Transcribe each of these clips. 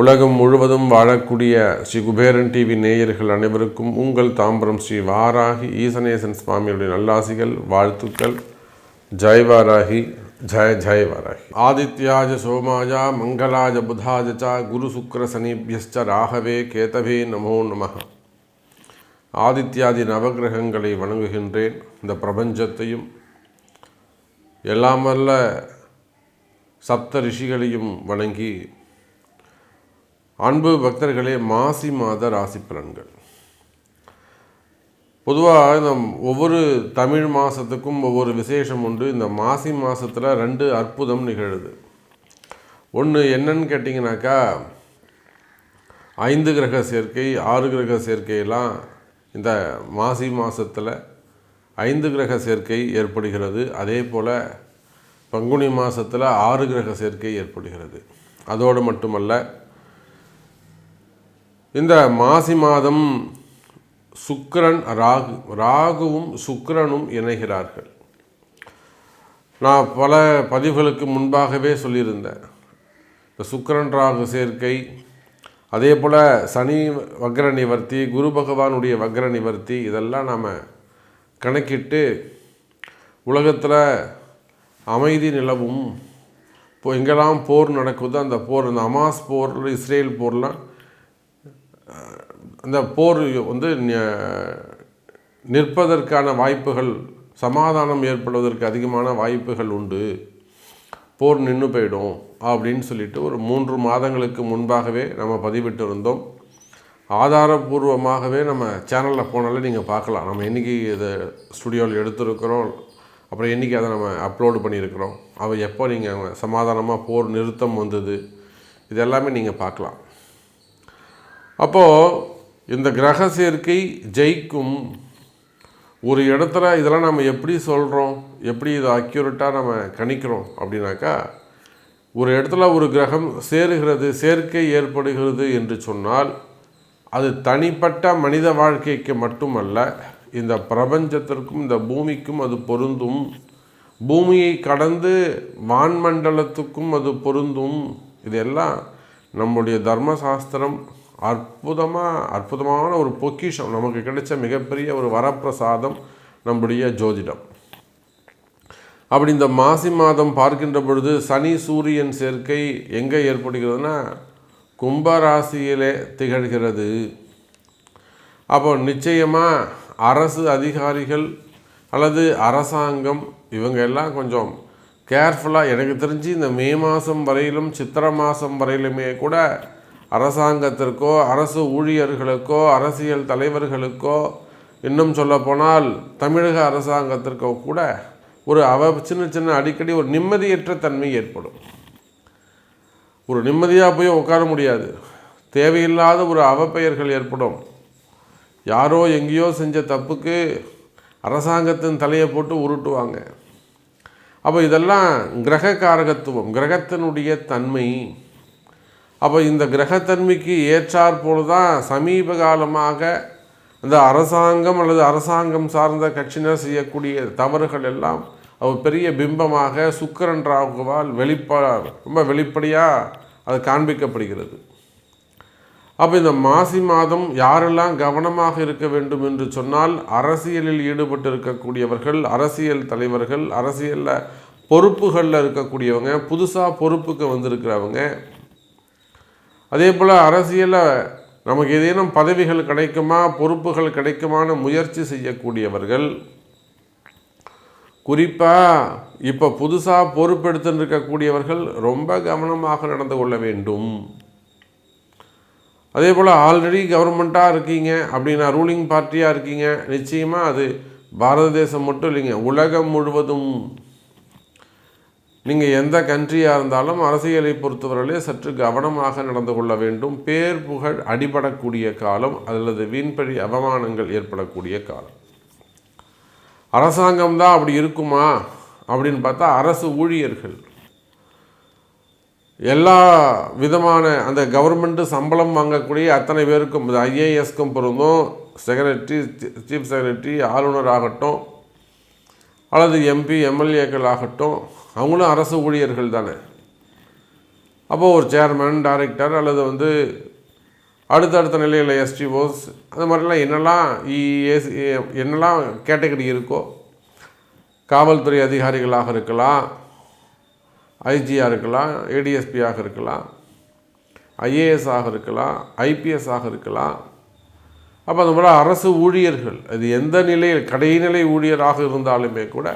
உலகம் முழுவதும் வாழக்கூடிய ஸ்ரீ குபேரன் டிவி நேயர்கள் அனைவருக்கும் உங்கள் தாம்பரம் ஸ்ரீ வாராகி ஈசனேசன் சுவாமியுடைய நல்லாசிகள் வாழ்த்துக்கள். ஜெய் வாராகி ஜெய ஜெய வாராகி. ஆதித்யாஜ சோமாஜா மங்களாஜ புதாஜ ச குரு சுக்கர சனிபியஸ்ச ராகவே கேதவே நமோ நம ஆதித்யாதி நவகிரகங்களை வணங்குகின்றேன். இந்த பிரபஞ்சத்தையும் எல்லாம் வல்ல சப்த ரிஷிகளையும் வணங்கி அன்பு பக்தர்களே மாசி மாத ராசி பலன்கள். பொதுவாக இந்த ஒவ்வொரு தமிழ் மாதத்துக்கும் ஒவ்வொரு விசேஷம் உண்டு. இந்த மாசி மாதத்தில் ரெண்டு அற்புதம் நிகழுது. ஒன்று என்னன்னு கேட்டிங்கனாக்கா ஐந்து கிரக சேர்க்கை ஆறு கிரக சேர்க்கையெல்லாம் இந்த மாசி மாதத்தில் ஐந்து கிரக சேர்க்கை ஏற்படுகிறது. அதே போல் பங்குனி மாதத்தில் ஆறு கிரக சேர்க்கை ஏற்படுகிறது. அதோடு மட்டுமல்ல இந்த மாசி மாதம் சுக்கிரன் ராகு ராகுவும் சுக்கிரனும் இணைகிறார்கள். நான் பல பதிவுகளுக்கு முன்பாகவே சொல்லியிருந்தேன். இந்த சுக்கிரன் ராகு சேர்க்கை அதே போல் சனி வக்ர நிவர்த்தி குரு பகவானுடைய வக்ர நிவர்த்தி இதெல்லாம் நாம் கணக்கிட்டு உலகத்தில் அமைதி நிலவும். இப்போ எங்கெல்லாம் போர் நடக்குதோ அந்த போர் அந்த அமாஸ் போர் இஸ்ரேல் போர்லாம் அந்த போர் வந்து நிற்பதற்கான வாய்ப்புகள் சமாதானம் ஏற்படுவதற்கு அதிகமான வாய்ப்புகள் உண்டு. போர் நின்று போயிடும் அப்படின்னு சொல்லிட்டு ஒரு மூன்று மாதங்களுக்கு முன்பாகவே நம்ம பதிவிட்டு இருந்தோம் ஆதாரபூர்வமாகவே நம்ம சேனலில் போனாலே நீங்கள் பார்க்கலாம். நம்ம என்றைக்கு இதை ஸ்டுடியோவில் எடுத்திருக்கிறோம். அப்புறம் என்றைக்கு அதை நம்ம அப்லோடு பண்ணியிருக்கிறோம். அவள் எப்போ நீங்கள் சமாதானமாக போர் நிறுத்தம் வந்தது இது எல்லாமே நீங்கள் பார்க்கலாம். அப்போது இந்த கிரக சேர்க்கை ஜெயிக்கும் ஒரு இடத்துல இதெல்லாம் நம்ம எப்படி சொல்கிறோம் எப்படி இதை அக்யூரேட்டாக நம்ம கணிக்கிறோம்? அப்படின்னாக்கா ஒரு இடத்துல ஒரு கிரகம் சேருகிறது சேர்க்கை ஏற்படுகிறது என்று சொன்னால் அது தனிப்பட்ட மனித வாழ்க்கைக்கு மட்டுமல்ல இந்த பிரபஞ்சத்திற்கும் இந்த பூமிக்கும் அது பொருந்தும். பூமியை கடந்து வான்மண்டலத்துக்கும் அது பொருந்தும். இதெல்லாம் நம்முடைய தர்மசாஸ்திரம் அற்புதமாக அற்புதமான ஒரு பொக்கிஷம். நமக்கு கிடைச்ச மிகப்பெரிய ஒரு வரப்பிரசாதம் நம்முடைய ஜோதிடம். அப்படி இந்த மாசி மாதம் பார்க்கின்ற பொழுது சனி சூரியன் சேர்க்கை எங்கே ஏற்படுகிறதுனா கும்பராசியிலே திகழ்கிறது. அப்போ நிச்சயமாக அரசு அதிகாரிகள் அல்லது அரசாங்கம் இவங்க எல்லாம் கொஞ்சம் கேர்ஃபுல்லாக எனக்கு தெரிஞ்சு இந்த மே மாதம் வரையிலும் சித்திரை மாதம் வரையிலுமே கூட அரசாங்கத்திற்கோ அரசு ஊழியர்களுக்கோ அரசியல் தலைவர்களுக்கோ இன்னும் சொல்லப்போனால் தமிழக அரசாங்கத்திற்கோ கூட ஒரு அவ சின்ன சின்ன அடிக்கடி ஒரு நிம்மதியற்ற தன்மை ஏற்படும். ஒரு நிம்மதியாக போய் உட்கார முடியாது. தேவையில்லாத ஒரு அவப்பெயர்கள் ஏற்படும். யாரோ எங்கேயோ செஞ்ச தப்புக்கு அரசாங்கத்தின் தலையை போட்டு உருட்டுவாங்க. அப்போ இதெல்லாம் கிரக காரகத்துவம் கிரகத்தினுடைய தன்மை. அப்போ இந்த கிரகத்தன்மைக்கு ஏற்றாற்போல் தான் சமீப காலமாக இந்த அரசாங்கம் அல்லது அரசாங்கம் சார்ந்த கட்சியினர் செய்யக்கூடிய தவறுகள் எல்லாம் அவர் பெரிய பிம்பமாக சுக்கரன் ராகுவால் வெளிப்பா ரொம்ப வெளிப்படையாக அது காண்பிக்கப்படுகிறது. அப்போ இந்த மாசி மாதம் யாரெல்லாம் கவனமாக இருக்க வேண்டும் என்று சொன்னால் அரசியலில் ஈடுபட்டு இருக்கக்கூடியவர்கள் அரசியல் தலைவர்கள் அரசியலில் பொறுப்புகளில் இருக்கக்கூடியவங்க புதுசாக பொறுப்புக்கு வந்திருக்கிறவங்க. அதே போல் அரசியலில் நமக்கு ஏதேனும் பதவிகள் கிடைக்குமா பொறுப்புகள் கிடைக்குமான முயற்சி செய்யக்கூடியவர்கள் குறிப்பாக இப்போ புதுசாக பொறுப்பெடுத்துன்னு இருக்கக்கூடியவர்கள் ரொம்ப கவனமாக நடந்து கொள்ள வேண்டும். அதே போல் ஆல்ரெடி கவர்மெண்ட்டாக இருக்கீங்க அப்படின்னா ரூலிங் பார்ட்டியாக இருக்கீங்க நிச்சயமாக அது பாரத தேசம் மட்டும் இல்லைங்க உலகம் முழுவதும். நீங்கள் எந்த கண்ட்ரியாக இருந்தாலும் அரசியலை பொறுத்தவரையிலே சற்று கவனமாக நடந்து கொள்ள வேண்டும். பேர் புகழ் அடிபடக்கூடிய காலம் அல்லது வீண்பழி அவமானங்கள் ஏற்படக்கூடிய காலம். அரசாங்கம் தான் அப்படி இருக்குமா? அப்படின்னு பார்த்தா அரசு ஊழியர்கள். எல்லா விதமான அந்த கவர்மெண்ட்டு சம்பளம் வாங்கக்கூடிய அத்தனை பேருக்கும் ஐஏஎஸ்க்கும் பொருந்தும். செக்ரட்டரி சீஃப் செக்ரட்டரி ஆளுநர் ஆகட்டும் அல்லது எம்பி எம்எல்ஏக்கள் ஆகட்டும் அவங்களும் அரசு ஊழியர்கள் தானே. அப்போது ஒரு சேர்மன் டைரக்டர் அல்லது வந்து அடுத்தடுத்த நிலையில் எஸ்டிஓஸ் அந்த மாதிரிலாம் என்னெல்லாம் இஎஸ் என்னெல்லாம் கேட்டகரி இருக்கோ காவல்துறை அதிகாரிகளாக இருக்கலாம் ஐஜியாக இருக்கலாம் ஏடிஎஸ்பியாக இருக்கலாம் ஐஏஎஸ் ஆக இருக்கலாம் ஐபிஎஸ் ஆக இருக்கலாம். அப்போ அந்த மாதிரி அரசு ஊழியர்கள் அது எந்த நிலையில் கடைநிலை ஊழியராக இருந்தாலுமே கூட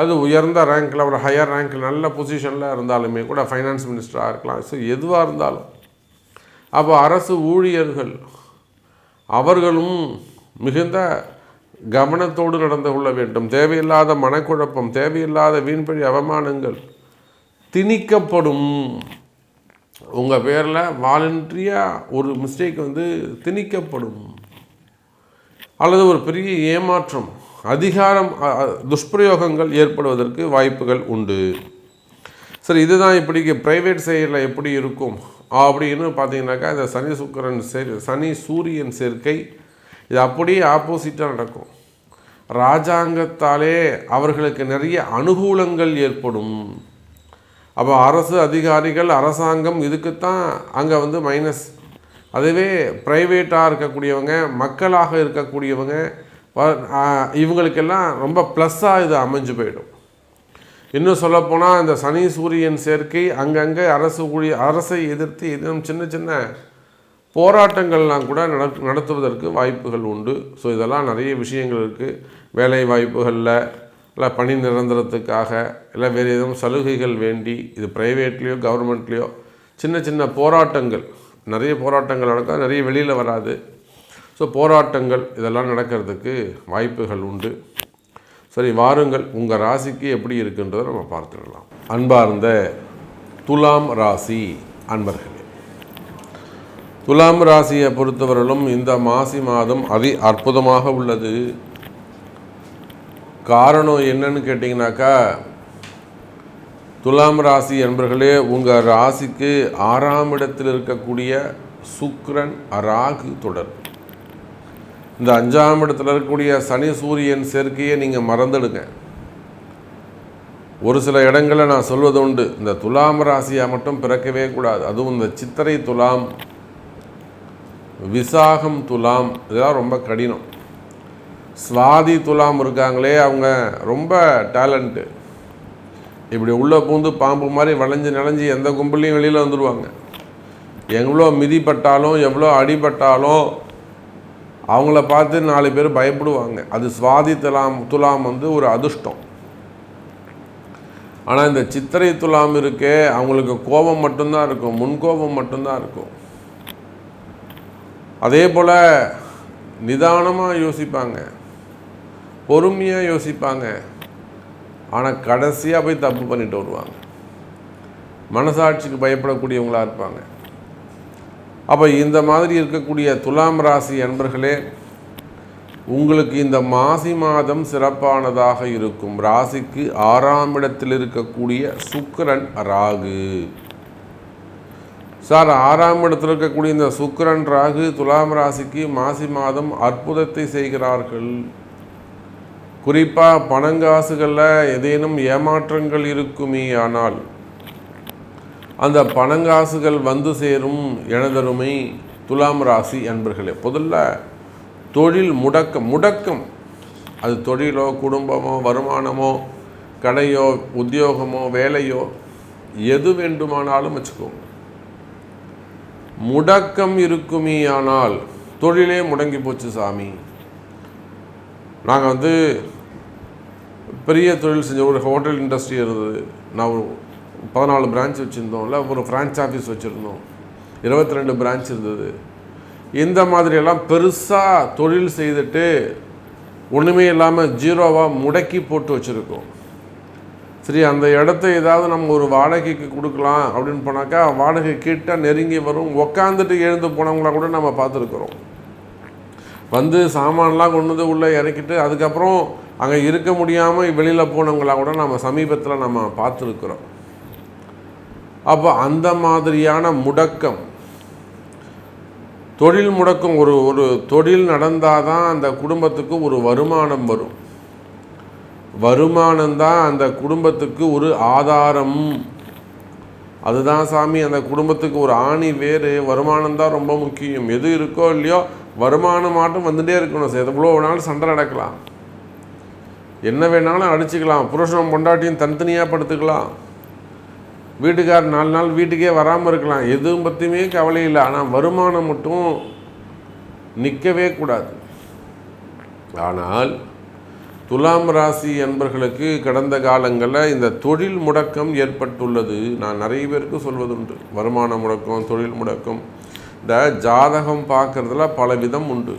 அது உயர்ந்த ரேங்க்கில் ஒரு ஹையர் ரேங்க்கில் நல்ல பொசிஷனில் இருந்தாலுமே கூட ஃபைனான்ஸ் மினிஸ்டராக இருக்கலாம். ஸோ எதுவாக இருந்தாலும் அப்போ அரசு ஊழியர்கள் அவர்களும் மிகுந்த கவனத்தோடு நடந்து கொள்ள வேண்டும். தேவையில்லாத மனக்குழப்பம் தேவையில்லாத வீண்பழி அவமானங்கள் திணிக்கப்படும். உங்கள் பேரில் வாலண்ட்ரியாக ஒரு மிஸ்டேக் வந்து திணிக்கப்படும். அல்லது ஒரு பெரிய ஏமாற்றம் அதிகாரம் துஷ்பிரயோகங்கள் ஏற்படுவதற்கு வாய்ப்புகள் உண்டு. சரி இதுதான் இப்படிக்கு ப்ரைவேட் செயலில் எப்படி இருக்கும்? அப்படின்னு பார்த்தீங்கன்னாக்கா இந்த சனி சுக்கரன் சேர் சனி சூரியன் சேர்க்கை இது அப்படியே ஆப்போசிட்டாக நடக்கும். ராஜாங்கத்தாலே அவர்களுக்கு நிறைய அனுகூலங்கள் ஏற்படும். அப்போ அரசு அதிகாரிகள் அரசாங்கம் இதுக்குத்தான் அங்கே வந்து மைனஸ் அதுவே ப்ரைவேட்டாக இருக்கக்கூடியவங்க மக்களாக இருக்கக்கூடியவங்க இவங்களுக்கெல்லாம் ரொம்ப ப்ளஸ்ஸாக இது அமைஞ்சு போயிடும். இன்னும் சொல்லப்போனால் இந்த சனி சூரியன் சேர்க்கை அங்கங்கே அரசு ஊழிய அரசை எதிர்த்து இன்னும் சின்ன சின்ன போராட்டங்கள்லாம் கூட நட- நடத்துவதற்கு வாய்ப்புகள் உண்டு. ஸோ இதெல்லாம் நிறைய விஷயங்கள் இருக்குது வேலை வாய்ப்புகளில் இல்லை பணி நிரந்தரத்துக்காக இல்லை வேறு எதுவும் சலுகைகள் வேண்டி இது ப்ரைவேட்லேயோ கவர்மெண்ட்லேயோ சின்ன சின்ன போராட்டங்கள். நிறைய போராட்டங்கள் நடக்கும் நிறைய வெளியில் வராது. ஸோ போராட்டங்கள் இதெல்லாம் நடக்கிறதுக்கு வாய்ப்புகள் உண்டு. சரி வாருங்கள் உங்கள் ராசிக்கு எப்படி இருக்குன்றதை நம்ம பார்த்துடலாம். அன்பார்ந்த துலாம் ராசி அன்பர்களே துலாம் ராசியை பொறுத்தவரையிலும் இந்த மாசி மாதம் அதி அற்புதமாக உள்ளது. காரணம் என்னன்னு கேட்டிங்கனாக்கா துலாம் ராசி என்பர்களே உங்கள் ராசிக்கு ஆறாம் இடத்தில் இருக்கக்கூடிய சுக்ரன் ராகு தொடர் இந்த அஞ்சாம் இடத்துல இருக்கக்கூடிய சனி சூரியன் சேர்க்கையை நீங்கள் மறந்துடுங்க. ஒரு சில இடங்களில் நான் சொல்வது உண்டு. இந்த துலாம் ராசியாக மட்டும் பிறக்கவே கூடாது. அதுவும் இந்த சித்திரை துலாம் விசாகம் துலாம் இதெல்லாம் ரொம்ப கடினம். சுவாதி துலாம் இருக்காங்களே அவங்க ரொம்ப டேலண்ட்டு இப்படி உள்ளே பூந்து பாம்பு மாதிரி வளைஞ்சு நனைஞ்சு எந்த கும்பலையும் வெளியில் வந்துடுவாங்க எவ்வளோ மிதிப்பட்டாலும் எவ்வளோ அடிபட்டாலும் அவங்கள பார்த்து நாலு பேர் பயப்படுவாங்க. அது சுவாதி துலாம் துலாம் வந்து ஒரு அதிர்ஷ்டம். ஆனால் இந்த சித்திரை துலாம் இருக்கே அவங்களுக்கு கோபம் மட்டும்தான் இருக்கும். முன்கோபம் மட்டும்தான் இருக்கும். அதே போல் நிதானமாக யோசிப்பாங்க. பொறுமையாக யோசிப்பாங்க. ஆனால் கடைசியாக போய் தப்பு பண்ணிட்டு வருவாங்க. மனசாட்சிக்கு பயப்படக்கூடியவங்களா இருப்பாங்க. அப்போ இந்த மாதிரி இருக்கக்கூடிய துலாம் ராசி அன்பர்களே உங்களுக்கு இந்த மாசி மாதம் சிறப்பானதாக இருக்கும். ராசிக்கு ஆறாம் இடத்தில் இருக்கக்கூடிய சுக்கரன் ராகு. சார் ஆறாம் இடத்தில் இருக்கக்கூடிய இந்த சுக்கரன் ராகு துலாம் ராசிக்கு மாசி மாதம் அற்புதத்தை செய்கிறார்கள். குறிப்பாக பணங்காசுகளில் ஏதேனும் ஏமாற்றங்கள் இருக்குமே ஆனால் அந்த பணங்காசுகள் வந்து சேரும் எனதருமை துலாம் ராசி அன்பர்களே முதல்ல தொழில் முடக்கம் முடக்கம். அது தொழிலோ குடும்பமோ வருமானமோ கடையோ உத்தியோகமோ வேலையோ எது வேண்டுமானாலும் வச்சுக்கோங்க. முடக்கம் இருக்குமேயானால் தொழிலே முடங்கி போச்சு சாமி. நாங்கள் வந்து பெரிய தொழில் செஞ்ச ஒரு ஹோட்டல் இண்டஸ்ட்ரி இருந்தது. நான் பதினாலு பிரான்ச் வச்சுருந்தோம் இல்லை ஒரு ஃப்ரான்ச் ஆஃபீஸ் வச்சுருந்தோம். இருபத்தி ரெண்டு பிரான்ச் இருந்தது. இந்த மாதிரியெல்லாம் பெருசாக தொழில் செய்துட்டு ஒன்றுமே இல்லாமல் ஜீரோவாக முடக்கி போட்டு வச்சுருக்கோம். சரி அந்த இடத்த ஏதாவது நம்ம ஒரு வாடகைக்கு கொடுக்கலாம் அப்படின்னு போனாக்கா வாடகை கிட்ட நெருங்கி வரும் உக்காந்துட்டு எழுந்து போனவங்கள கூட நம்ம பார்த்துருக்குறோம். வந்து சாமான்லாம் கொண்டு வந்து உள்ளே இறக்கிட்டு அதுக்கப்புறம் அங்கே இருக்க முடியாமல் வெளியில் போனவங்களா கூட நம்ம சமீபத்தில் நம்ம பார்த்துருக்குறோம். அப்போ அந்த மாதிரியான முடக்கம் தொழில் முடக்கம் ஒரு ஒரு தொழில் நடந்தால் தான் அந்த குடும்பத்துக்கு ஒரு வருமானம் வரும். வருமானம்தான் அந்த குடும்பத்துக்கு ஒரு ஆதாரம். அதுதான் சாமி அந்த குடும்பத்துக்கு ஒரு ஆணி வேறு. வருமானம் தான் ரொம்ப முக்கியம். எது இருக்கோ இல்லையோ வருமானம் மாட்டும் வந்துட்டே இருக்கணும். சார் எவ்வளோ வேணாலும் சண்டை நடக்கலாம். என்ன வேணாலும் அடிச்சுக்கலாம். புருஷன் பொண்டாட்டியும் தனித்தனியாக படுத்துக்கலாம். வீட்டுக்கார் நாலு நாள் வீட்டுக்கே வராமல் இருக்கலாம். எதுவும் பற்றியுமே கவலை இல்லை. ஆனால் வருமானம் மட்டும் நிற்கவே கூடாது. ஆனால் துலாம் ராசி என்பர்களுக்கு கடந்த காலங்களில் இந்த தொழில் முடக்கம் ஏற்பட்டுள்ளது. நான் நிறைய பேருக்கு சொல்வதுண்டு வருமான முடக்கம் தொழில் முடக்கம் இந்த ஜாதகம் பார்க்குறதுல பல விதம் உண்டு.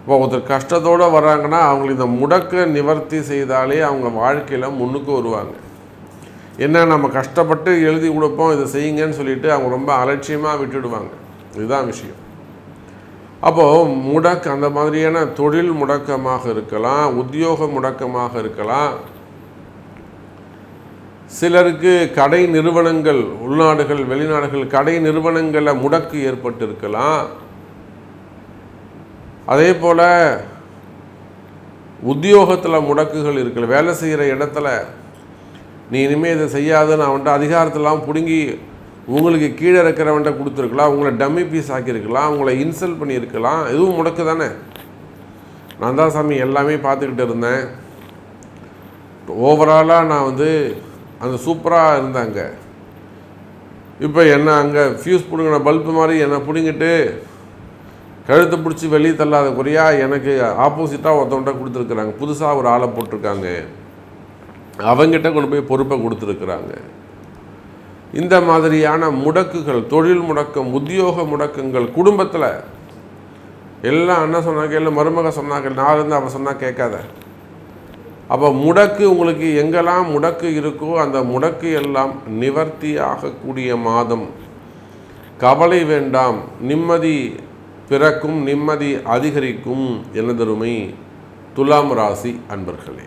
இப்போ ஒருத்தர் கஷ்டத்தோடு வராங்கன்னா அவங்களுக்கு இந்த முடக்க நிவர்த்தி செய்தாலே அவங்க வாழ்க்கையில் முன்னுக்கு வருவாங்க. என்ன நம்ம கஷ்டப்பட்டு எழுதி கொடுப்போம் இதை செய்யுங்கன்னு சொல்லிட்டு அவங்க ரொம்ப அலட்சியமாக விட்டுடுவாங்க. இதுதான் விஷயம். அப்போது முடக்கு அந்த மாதிரியான தொழில் முடக்கமாக இருக்கலாம் உத்தியோக முடக்கமாக இருக்கலாம். சிலருக்கு கடை நிறுவனங்கள் உள்நாடுகள் வெளிநாடுகள் கடை நிறுவனங்களில் முடக்கு ஏற்பட்டு இருக்கலாம் அதே போல் உத்தியோகத்தில் முடக்குகள் இருக்கல வேலை செய்கிற இடத்துல நீ இனிமேல் இதை செய்யாதுன்னு அவன்கிட்ட அதிகாரத்தெல்லாம் பிடுங்கி உங்களுக்கு கீழே இருக்கிறவன்ட்ட கொடுத்துருக்கலாம் உங்களை டம்மி பீஸ் ஆக்கியிருக்கலாம் உங்களை இன்சல்ட் பண்ணியிருக்கலாம் இதுவும் முடக்கு தானே? நான் தான் சாமி எல்லாமே பார்த்துக்கிட்டு இருந்தேன். ஓவராலாக நான் வந்து அந்த சூப்பராக இருந்தாங்க இப்போ என்ன அங்கே ஃபியூஸ் பிடுங்கின பல்பு மாதிரி என்னை பிடுங்கிட்டு கழுத்தை பிடிச்சி வெளியே தள்ளாத குறையாக எனக்கு ஆப்போசிட்டாக ஒருத்தவன்ட்ட கொடுத்துருக்குறாங்க. புதுசாக ஒரு ஆளை போட்டிருக்காங்க. அவங்கிட்ட கொண்டு போய் பொறுப்பை கொடுத்துருக்குறாங்க. இந்த மாதிரியான முடக்குகள் தொழில் முடக்கம் உத்தியோக முடக்கங்கள் குடும்பத்தில் எல்லாம் அண்ணன் சொன்னாங்க இல்லை மருமக சொன்னாங்க நான் இருந்து அவன் சொன்னால் கேட்காத. அப்போ முடக்கு உங்களுக்கு எங்கெல்லாம் முடக்கு இருக்கோ அந்த முடக்கு எல்லாம் நிவர்த்தி ஆகக்கூடிய மாதம். கவலை வேண்டாம் நிம்மதி பிறக்கும் நிம்மதி அதிகரிக்கும் எனதருமை துலாம் ராசி அன்பர்களே.